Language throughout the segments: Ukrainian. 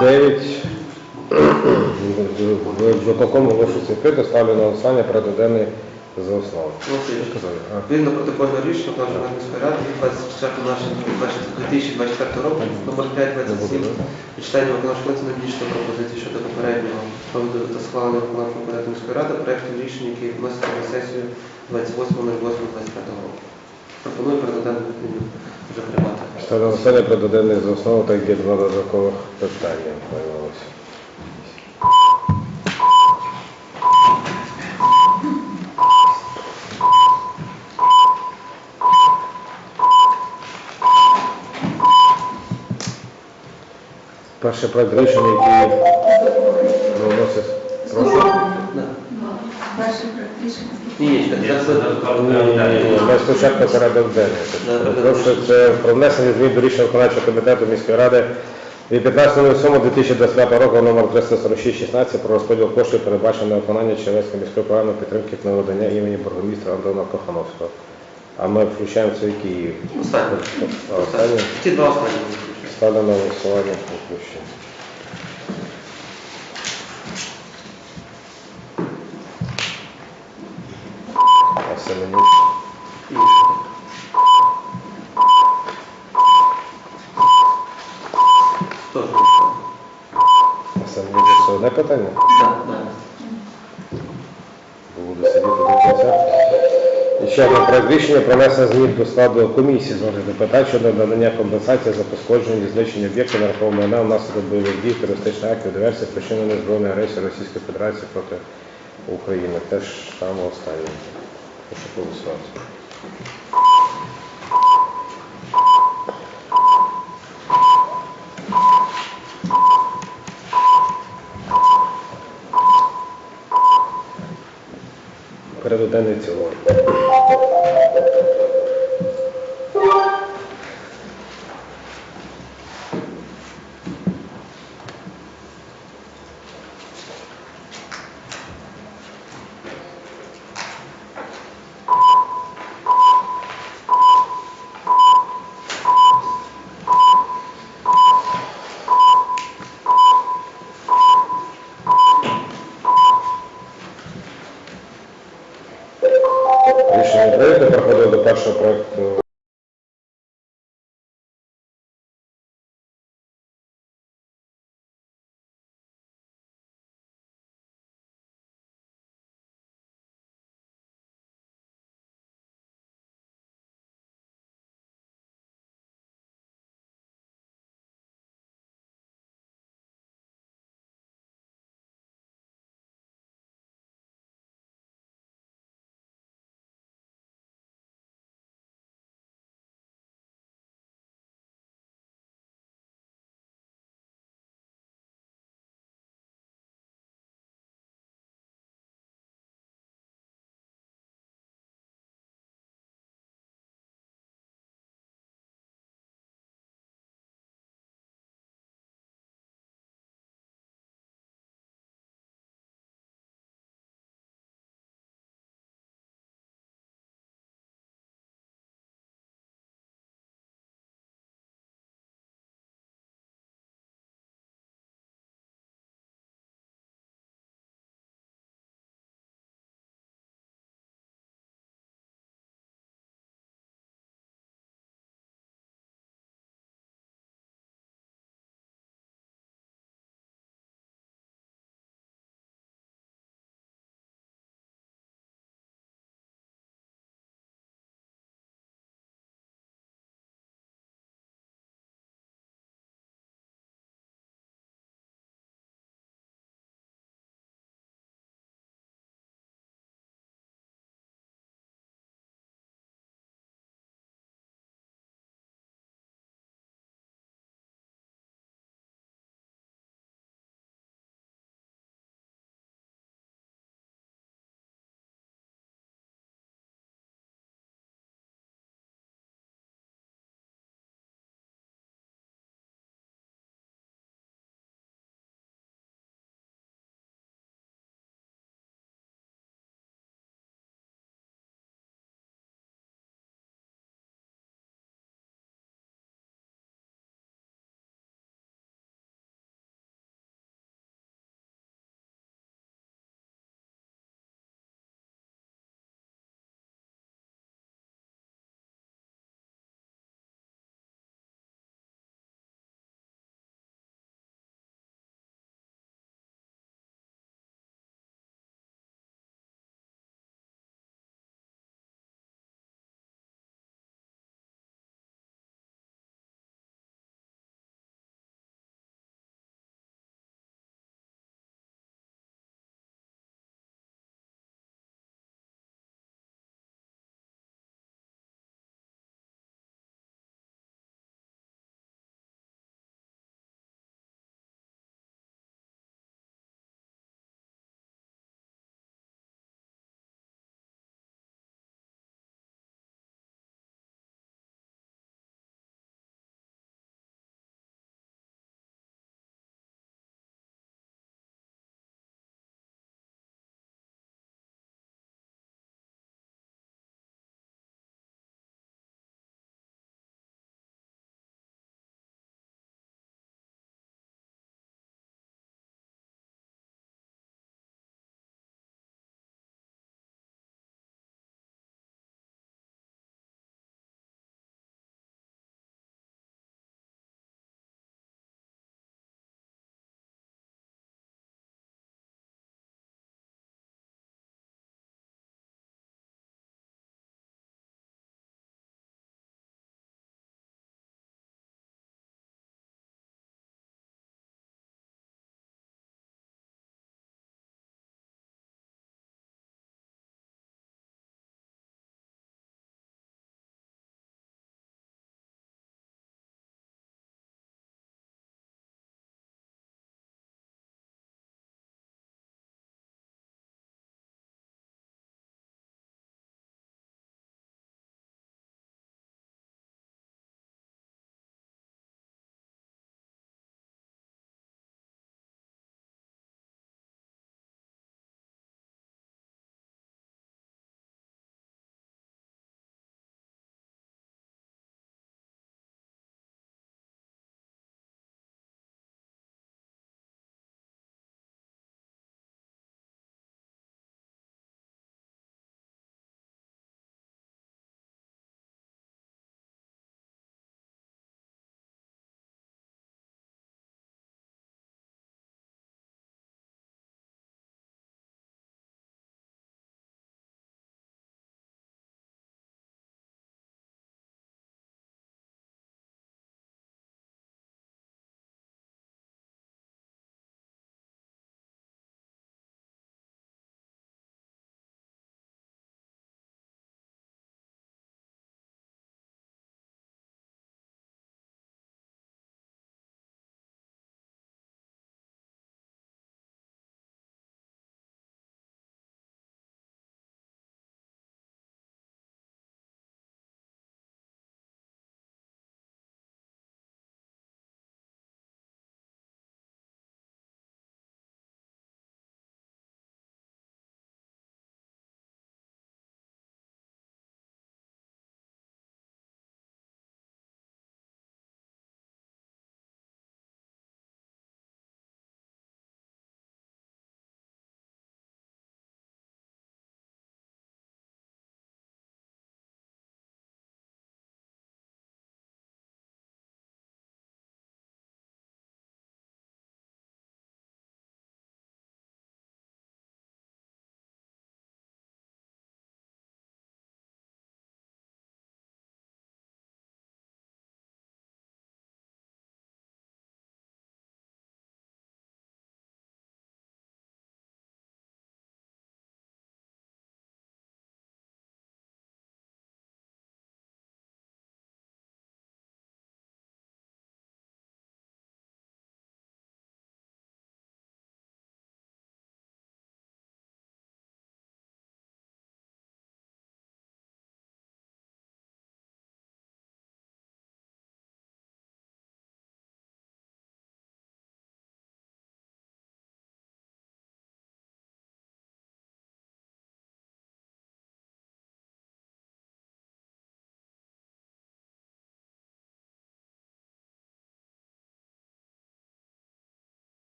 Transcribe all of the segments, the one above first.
Зареєстровано 9. Виконком оголошується відкрито, ставлю на голосування порядок денний за основу. А. Відповідно протокольного рішення Павловської міської ради від 24 2024 року номер 527 від читання виконавчого надійшли пропозиції щодо попереднього проводу та схвалення виконавчого порядку міської ради проєктів рішень, які вносяться на сесію 28.08.25 року. Пропоную перед вже приймати. На голосування порядок денний за основу, так є два додаткових питання. появилося. Перше проект рішення, який Ні, Ми спочатку порядок денний. Прошу, це про внесення змін до рішення виконавчого комітету міської ради від 15.07.2025 року номер 346-16 про розподіл коштів, передбачених на виконання Чернецької міської програми підтримки та надання імені бургомістра Антона Кохановського. А ми включаємо. Останнє. А, останнє? Ті два останні. Ставлю на голосування включення. Так. Буду сидіти до кінця. І ще одне рішення про внесення до складу комісії з розгляду питань щодо надання компенсації за пошкодження і знищення об'єктів нерухомого майна внаслідок бойових дій, терористичних актів, диверсій, спричинених збройною агресією Російської Федерації проти України. Теж саме останнє. Прошу голосувати. Денний в цілому.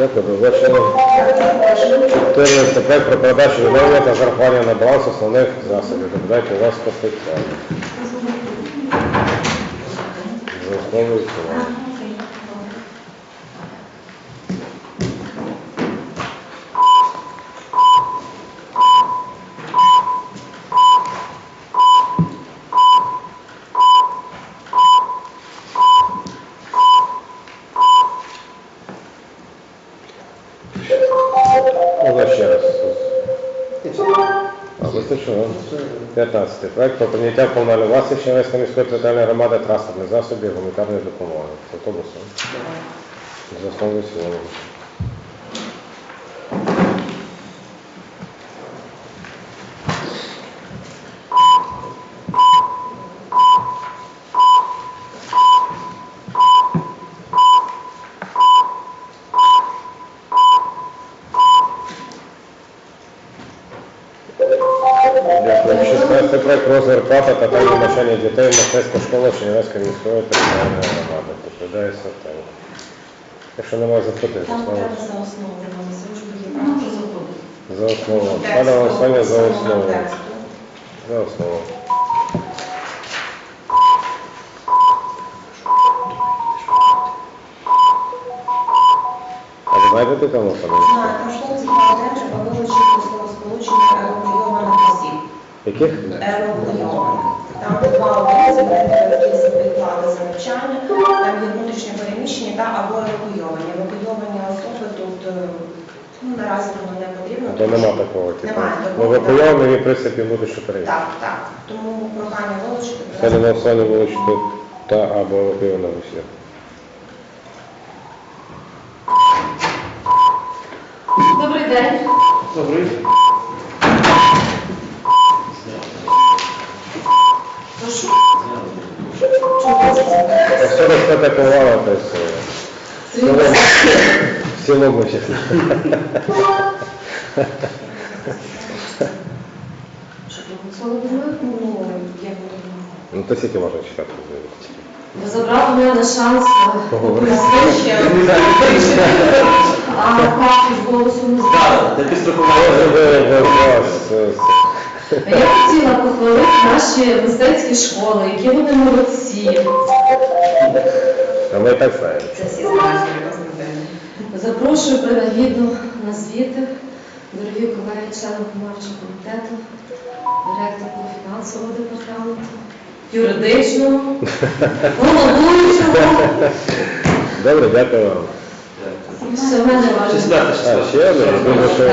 Дякую, побачення. 14 проект про передачу відновлення та зарахування на баланс основних засобів. Додайте вас по спеціально. За основу Вистачило. 15. Проект про прийняття в комунальну власність Чернівської міської територіальної громади транспортних засобів гуманітарної допомоги. З автобусом. За основу цілому. Міської територіальної громади. Доповідає Сартей. Якщо немає запитань, Там треба за основу, Роман Васильович, бо є правда забуду. за основу. Ставлю голосування за основу. За основу. А ви знайдете там основу? Знаю, цікаво, треба вилучити словосполучення евакуйованих осіб. Яких? Евакуйованих. Там є два обов'язки, які відплати за навчання, там є внутрішнє переміщення та або евакуйовані. Евакуйовані особи тут е, ну, наразі воно не потрібно. То тому нема що- такого. Типу. Немає Ну, такого. евакуйований в принципі, буде що перейти. Так, так. Тому прохання вилучити. Це не на основі вилучити та або евакуйована усіх. Добрий день. Добрий. Прошу. Чому це? А все розпатакувало, то все. В цілому, в цілому ще. Що проголосували? Ну. Ну, то скільки можна читати? Ви забрали у мене шанс Поговорити. пояснити ще. А факти з голосу не знаю. Так, для Я хотіла похвалити наші мистецькі школи, які вони молодці. А ми так знаємо. Це всі знають. Запрошую принагідно на звіти, дорогі колеги, члени виконавчого комітету, директорку фінансового департаменту, юридичного, головуючого. Добре, дякую вам. Все в мене важливо. Ще одне, думаю, що...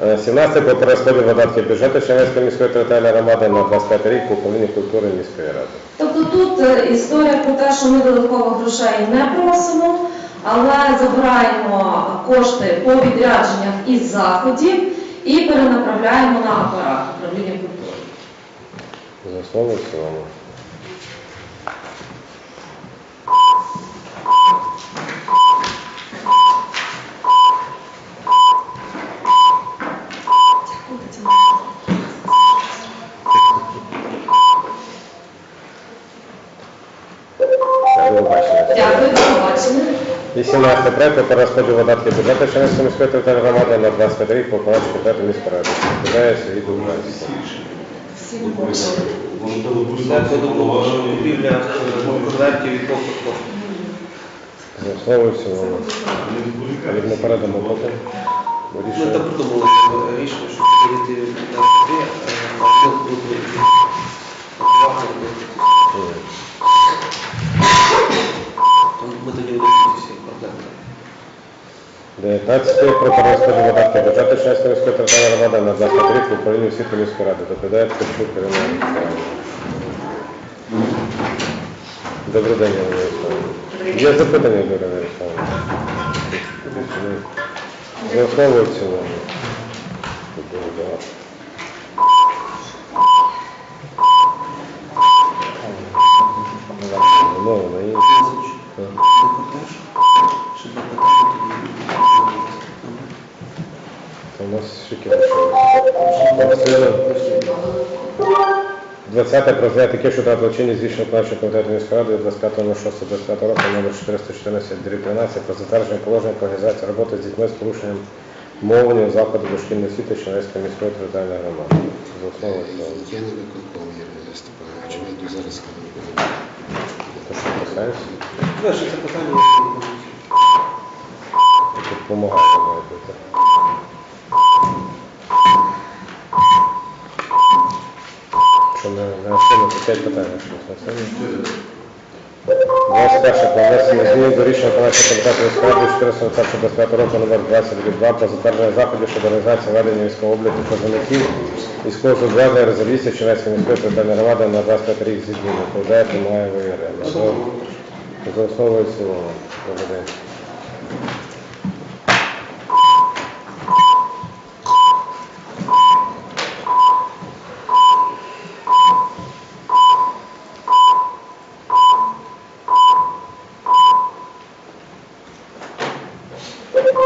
Так. Е, 17 по перерозподілу видатків бюджету Чернівської міської територіальної громади на 25 рік по управлінню культури міської ради. Тобто тут е, історія про те, що ми додатково грошей не просимо, але забираємо кошти по відрядженнях із заходів і перенаправляємо на апарат управління культури. За основу і в цілому. 18 проект про перерозподіл видатків бюджету Чернівської міської територіальної громади на 25 рік по виконавчому комітету міської ради. Відповідає Сергій Дубнавський. Це купівля конвертів від коштів коштів. За основу і в цілому. Ми передамо потім. Ми так придумали рішення, прийняти на суди, а тут буде готувати. Ні. Тому Ми тоді вирішили всі проблеми. 19 про перерозподіл видатків бюджету Чернівської міської територіальної громади на 25 рік в управлінні освіти міської ради. Доповідає Ткачук Ірина Михайлівна. Добрий день, Ірина Михайлівна. Є запитання до Ірини Михайлівни? За основу. 20 про таке, що дати чинність рішення виконавчого комітету міської ради 25.06.25 року номер 414 13 про затвердження положення про організацію роботи з дітьми з порушенням мовлення закладу дошкільної освіти Чернівецької міської територіальної громади. За основу. Я не виконком, Юрій Степанович, я йду зараз Те, що касається, Ваше це питання. тут допомагає має Що не, не особливо, це 5 питань. 21 про внесення змін до рішення виконавчого комітету міської ради 425 року номер 22 про затвердження заходів щодо організації ведення військового обліку призовників військового зобов'язання резервістів Чернецької міської територіальної громади на 25 рік зі зміни. Відповідає Тимоєва Ірина. За- основу і. Добрий день.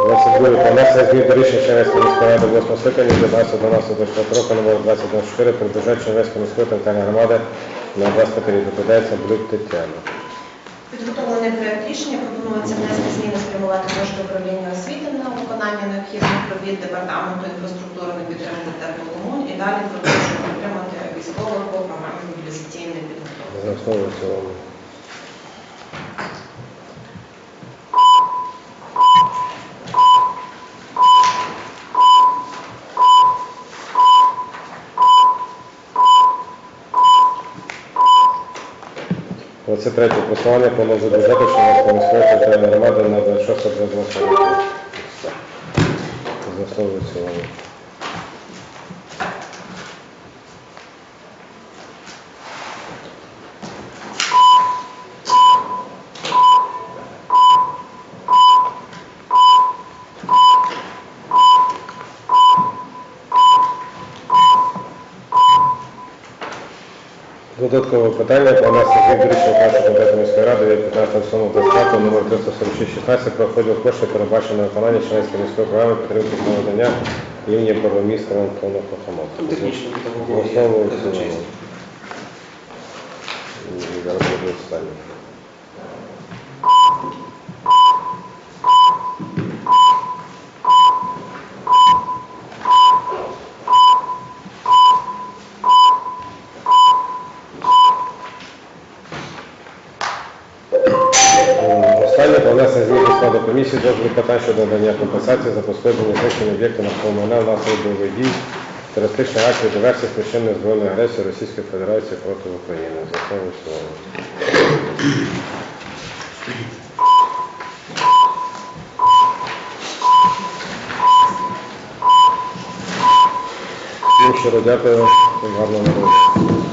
Двадцять друге про внесення змін до рішення Чернецької міської ради 8 скликання 19 12 року номер 2024 про бюджет міської територіальної громади на 25 рік. Доповідається Блюк Тетяна. Підготовлений проект рішення пропонується внести зміни спрямувати кошти управління освіти на виконання необхідних робіт департаменту інфраструктурної підтримки та комунь і далі продовжуємо підтримати військових по програмі мобілізаційної підготовки. За основу і в цілому. Двадцять третє просування плану за бюджету Чернівецької територіальної громади на 26 28 року. За основу цілому. Додаткове питання про внесення змін до рішення першого комітету міської ради від 15 7 25 номер 346-16 про розподіл коштів передбачено на виконання Чернецької міської програми підтримки надання імені бургомістра Антона Кохамота. технічно в цілому. До комісії з розгляду щодо надання компенсації за пошкодження знищення об'єкту навколо майна внаслідок бойових дій, терористичних актів, диверсій, священної збройної агресії Російської Федерації проти України. За основу і в цілому. Всім щиро дякую, гарного народу.